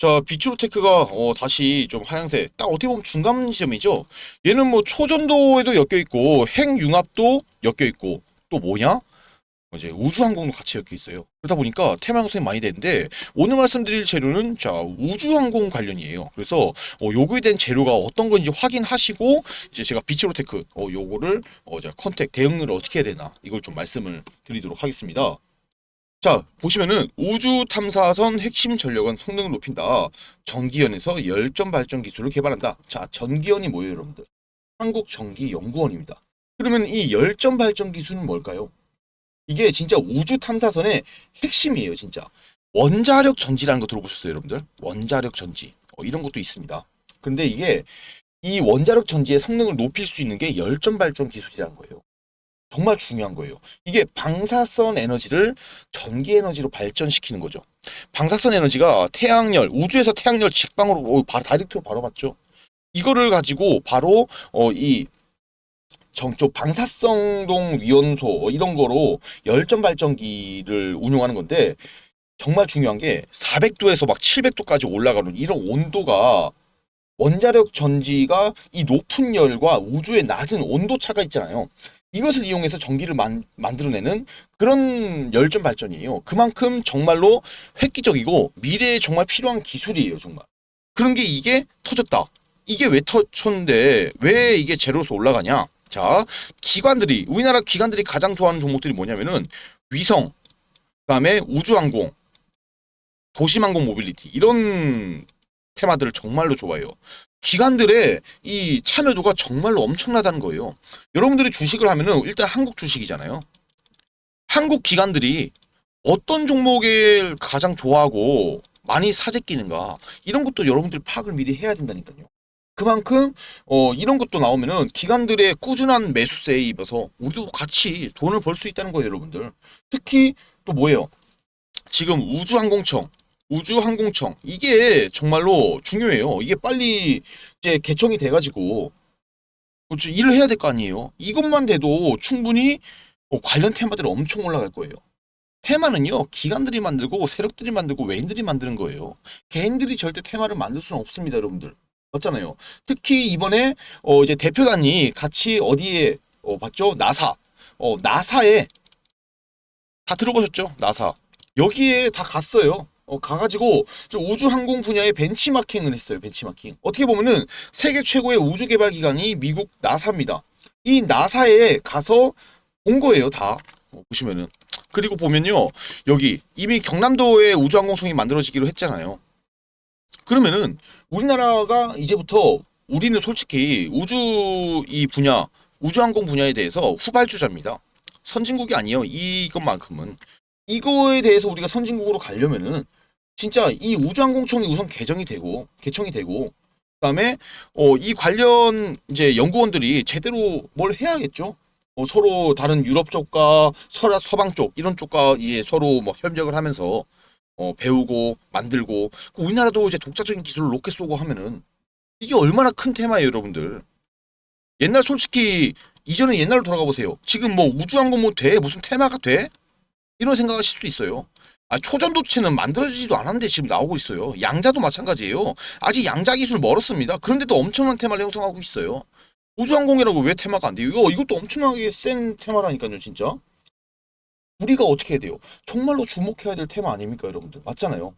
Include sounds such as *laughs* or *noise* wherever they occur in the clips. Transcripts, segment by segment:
자, 비추로테크가 어, 다시 좀 하향세. 딱 어떻게 보면 중간 지점이죠. 얘는 뭐 초전도에도 엮여 있고 핵융합도 엮여 있고 또 뭐냐? 이제 우주항공도 같이 엮여 있어요. 그러다 보니까 테마 형성이 많이 되는데 오늘 말씀드릴 재료는 자 우주항공 관련이에요. 그래서 어, 요거에 대한 재료가 어떤 건지 확인하시고 이제 제가 비치로테크 어, 요거를 어, 자 컨택 대응을 어떻게 해야 되나 이걸 좀 말씀을 드리도록 하겠습니다. 자 보시면은 우주 탐사선 핵심 전력은 성능을 높인다. 전기연에서 열전 발전 기술을 개발한다. 자 전기연이 뭐예요, 여러분들? 한국전기연구원입니다. 그러면 이 열전 발전 기술은 뭘까요? 이게 진짜 우주 탐사선의 핵심이에요, 진짜. 원자력 전지라는 거 들어보셨어요, 여러분들? 원자력 전지. 어, 이런 것도 있습니다. 근데 이게 이 원자력 전지의 성능을 높일 수 있는 게 열전 발전 기술이라는 거예요. 정말 중요한 거예요. 이게 방사선 에너지를 전기 에너지로 발전시키는 거죠. 방사선 에너지가 태양열, 우주에서 태양열 직방으로 오, 바로 다이렉트로 바로 받죠. 이거를 가지고 바로 어, 이 정쪽 방사성동 위원소 어, 이런 거로 열전 발전기를 운용하는 건데 정말 중요한 게 400도에서 막 700도까지 올라가는 이런 온도가 원자력 전지가 이 높은 열과 우주의 낮은 온도 차가 있잖아요. 이것을 이용해서 전기를 만, 만들어내는 그런 열전 발전이에요. 그만큼 정말로 획기적이고 미래에 정말 필요한 기술이에요, 정말. 그런 게 이게 터졌다. 이게 왜 터졌는데 왜 이게 제로서 올라가냐? 자, 기관들이 우리나라 기관들이 가장 좋아하는 종목들이 뭐냐면은 위성, 그다음에 우주항공, 도심항공 모빌리티 이런 테마들을 정말로 좋아해요. 기관들의 이 참여도가 정말로 엄청나다는 거예요. 여러분들이 주식을 하면은 일단 한국 주식이잖아요. 한국 기관들이 어떤 종목을 가장 좋아하고 많이 사재끼는가 이런 것도 여러분들이 파악을 미리 해야 된다니까요. 그만큼 어 이런 것도 나오면은 기관들의 꾸준한 매수세에 입어서 우리도 같이 돈을 벌 수 있다는 거예요, 여러분들. 특히 또 뭐예요? 지금 우주항공청 우주항공청 이게 정말로 중요해요. 이게 빨리 이제 개청이 돼가지고 그렇죠. 일을 해야 될 거 아니에요. 이것만 돼도 충분히 어, 관련 테마들이 엄청 올라갈 거예요. 테마는요 기관들이 만들고 세력들이 만들고 외인들이 만드는 거예요. 개인들이 절대 테마를 만들 수는 없습니다, 여러분들. 맞잖아요. 특히 이번에 어 이제 대표단이 같이 어디에 어 봤죠? 나사. 어 나사에 다 들어보셨죠? 나사. 여기에 다 갔어요. 어, 가가지고 저 우주 항공 분야의 벤치마킹을 했어요. 벤치마킹. 어떻게 보면은 세계 최고의 우주 개발 기관이 미국 나사입니다. 이 나사에 가서 온 거예요. 다 어, 보시면은. 그리고 보면요 여기 이미 경남도에 우주 항공청이 만들어지기로 했잖아요. 그러면은 우리나라가 이제부터 우리는 솔직히 우주 이 분야 우주항공 분야에 대해서 후발주자입니다. 선진국이 아니에요. 이것만큼은 이거에 대해서 우리가 선진국으로 가려면은 진짜 이 우주항공청이 우선 개정이 되고 개청이 되고 그다음에 어, 이 관련 이제 연구원들이 제대로 뭘 해야겠죠. 어, 서로 다른 유럽 쪽과 서라 서방 쪽 이런 쪽과 예, 서로 뭐 협력을 하면서 어, 배우고 만들고 우리나라도 이제 독자적인 기술을 로켓 쏘고 하면은 이게 얼마나 큰 테마예요, 여러분들. 옛날 솔직히 이전에 옛날로 돌아가 보세요. 지금 뭐 우주항공 뭐 돼? 무슨 테마가 돼? 이런 생각하실 수도 있어요. 아, 초전도체는 만들어지지도 않았는데 지금 나오고 있어요. 양자도 마찬가지예요. 아직 양자 기술 멀었습니다. 그런데도 엄청난 테마를 형성하고 있어요. 우주항공이라고 왜 테마가 안 돼요? 이거 이것도 엄청나게 센 테마라니까요, 진짜. 우리가 어떻게 해야 돼요? 정말로 주목해야 될 테마 아닙니까, 여러분들? 맞잖아요.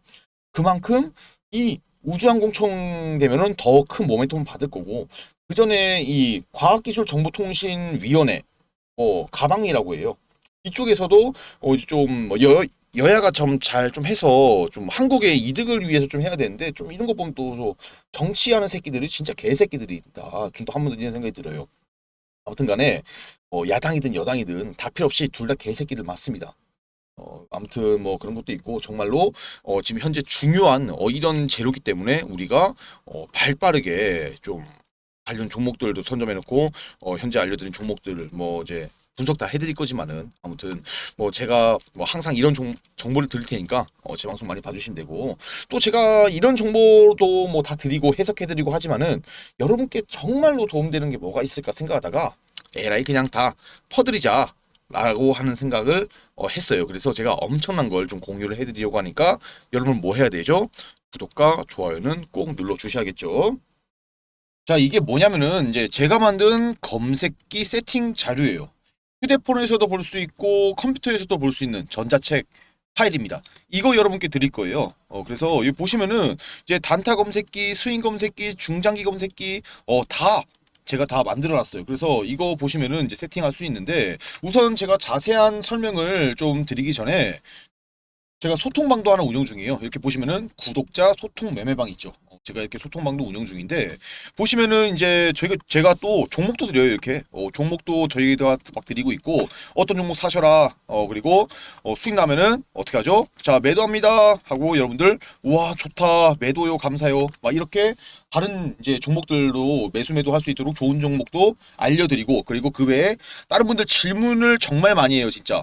그만큼 이 우주항공청 되면은 더 큰 모멘텀을 받을 거고 그 전에 이 과학기술정보통신위원회 어 가방이라고 해요. 이쪽에서도 어 좀 여 여야가 좀잘좀 해서 좀 한국의 이득을 위해서 좀 해야 되는데 좀 이런 거 보면 또 정치하는 새끼들이 진짜 개새끼들이다. 좀 더 한 번 더 이런 생각이 들어요. 아무튼 간에 어, 야당이든 여당이든 다 필요 없이 둘 다 개새끼들 맞습니다. 어, 아무튼 뭐 그런 것도 있고 정말로 어, 지금 현재 중요한 어, 이런 재료기 때문에 우리가 어, 발빠르게 좀 관련 종목들도 선점해놓고 어, 현재 알려드린 종목들을 뭐 이제 분석 다 해드릴 거지만은 아무튼 뭐 제가 뭐 항상 이런 종, 정보를 드릴 테니까 어, 제 방송 많이 봐주시면 되고 또 제가 이런 정보도 뭐 다 드리고 해석해드리고 하지만은 여러분께 정말로 도움되는 게 뭐가 있을까 생각하다가 에라이 그냥 다 퍼드리자 라고 하는 생각을 어, 했어요. 그래서 제가 엄청난 걸 좀 공유를 해드리려고 하니까 여러분 뭐 해야 되죠? 구독과 좋아요는 꼭 눌러 주셔야겠죠. 자, 이게 뭐냐면은 이제 제가 만든 검색기 세팅 자료예요. 휴대폰에서도 볼 수 있고 컴퓨터에서도 볼 수 있는 전자책 파일입니다. 이거 여러분께 드릴 거예요. 어, 그래서 여기 보시면은 이제 단타 검색기, 스윙 검색기, 중장기 검색기, 어, 다 제가 다 만들어 놨어요. 그래서 이거 보시면은 이제 세팅할 수 있는데 우선 제가 자세한 설명을 좀 드리기 전에 제가 소통방도 하나 운영 중이에요. 이렇게 보시면은 구독자 소통 매매방 있죠. 어, 제가 이렇게 소통방도 운영 중인데 보시면은 이제 저희가 제가 또 종목도 드려요 이렇게 어, 종목도 저희가 막 드리고 있고 어떤 종목 사셔라 어 그리고 어, 수익 나면은 어떻게 하죠? 자 매도합니다 하고 여러분들 우와 좋다 매도요 감사요 막 이렇게 다른 이제 종목들도 매수 매도 할 수 있도록 좋은 종목도 알려드리고 그리고 그 외에 다른 분들 질문을 정말 많이 해요 진짜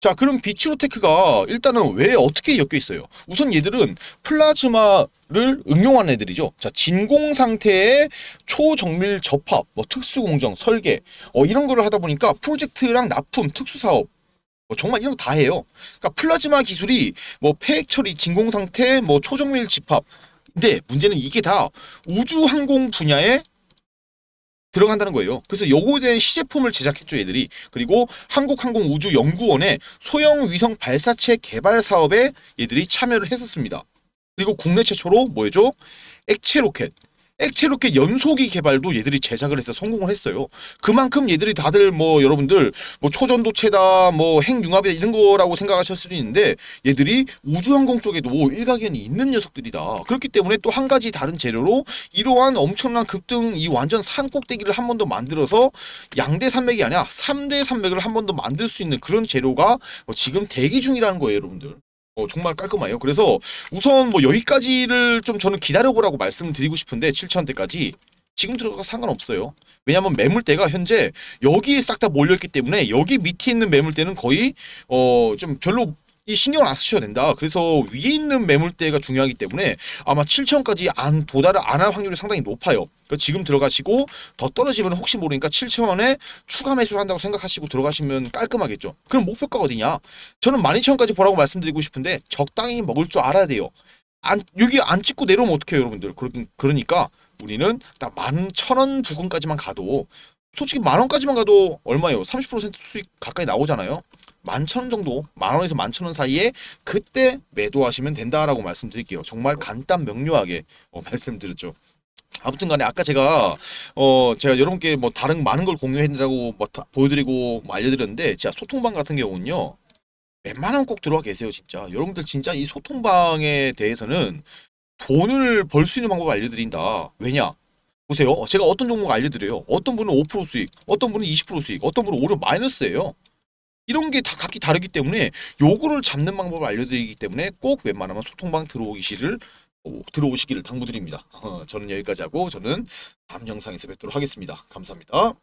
자 그럼 비치로테크가 일단은 왜 어떻게 엮여 있어요? 우선 얘들은 플라즈마를 응용한 애들이죠. 자 진공 상태의 초정밀 접합, 뭐 특수 공정, 설계 어, 이런 거를 하다 보니까 프로젝트랑 납품, 특수 사업 뭐 정말 이런 거 다 해요. 그러니까 플라즈마 기술이 뭐 폐액 처리, 진공 상태, 뭐 초정밀 집합. 근데 문제는 이게 다 우주 항공 분야에 들어간다는 거예요. 그래서 요거에 대한 시제품을 제작했죠, 얘들이. 그리고 한국항공우주연구원의 소형 위성 발사체 개발 사업에 얘들이 참여를 했었습니다. 그리고 국내 최초로 뭐였죠? 액체 로켓. 액체 로켓 연소기 개발도 얘들이 제작을 해서 성공을 했어요. 그만큼 얘들이 다들 뭐 여러분들 뭐 초전도체다 뭐 핵융합이다 이런 거라고 생각하실 수도 있는데 얘들이 우주항공 쪽에도 일가견이 있는 녀석들이다. 그렇기 때문에 또 한 가지 다른 재료로 이러한 엄청난 급등 이 완전 산 꼭대기를 한 번 더 만들어서 양대 산맥이 아니라 3대 산맥을 한 번 더 만들 수 있는 그런 재료가 어, 지금 대기 중이라는 거예요, 여러분들. 어, 정말 깔끔해요. 그래서 우선 뭐 여기까지를 좀 저는 기다려보라고 말씀드리고 싶은데 7천 대까지 지금 들어가도 상관없어요. 왜냐하면 매물대가 현재 여기에 싹 다 몰려있기 때문에 여기 밑에 있는 매물대는 거의 어 좀 별로 이 신경을 안 쓰셔도 된다. 그래서 위에 있는 매물대가 중요하기 때문에 아마 7천까지 안 도달을 안 할 확률이 상당히 높아요. 그러니까 지금 들어가시고 더 떨어지면 혹시 모르니까 7천원에 추가 매수를 한다고 생각하시고 들어가시면 깔끔하겠죠. 그럼 목표가 어디냐? 저는 12,000원까지 보라고 말씀드리고 싶은데 적당히 먹을 줄 알아야 돼요. 안 여기 안 찍고 내려오면 어떡해요, 여러분들. 그러, 그러니까 우리는 딱 11,000원 부근까지만 가도 솔직히 만 원까지만 가도 얼마예요? 30% 수익 가까이 나오잖아요. 만천 정도, 만 원에서 만천 원 사이에 그때 매도하시면 된다라고 말씀드릴게요. 정말 간단 명료하게 어, *laughs* 말씀드렸죠. 아무튼 간에 아까 제가 어 제가 여러분께 뭐 다른 많은 걸 공유해드리라고 뭐 다- 보여드리고 뭐 알려드렸는데 진짜 소통방 같은 경우는요 웬만하면 꼭 들어와 계세요 진짜. 여러분들 진짜 이 소통방에 대해서는 돈을 벌 수 있는 방법을 알려드린다. 왜냐? 보세요. 제가 어떤 종목 알려드려요. 어떤 분은 5% 수익 어떤 분은 20% 수익 어떤 분은 오히려 마이너스예요 이런 게 다 각기 다르기 때문에 요거를 잡는 방법을 알려드리기 때문에 꼭 웬만하면 소통방 들어오기를 어, 들어오시기를 당부드립니다. 어, *laughs* 저는 여기까지 하고 저는 다음 영상에서 뵙도록 하겠습니다. 감사합니다.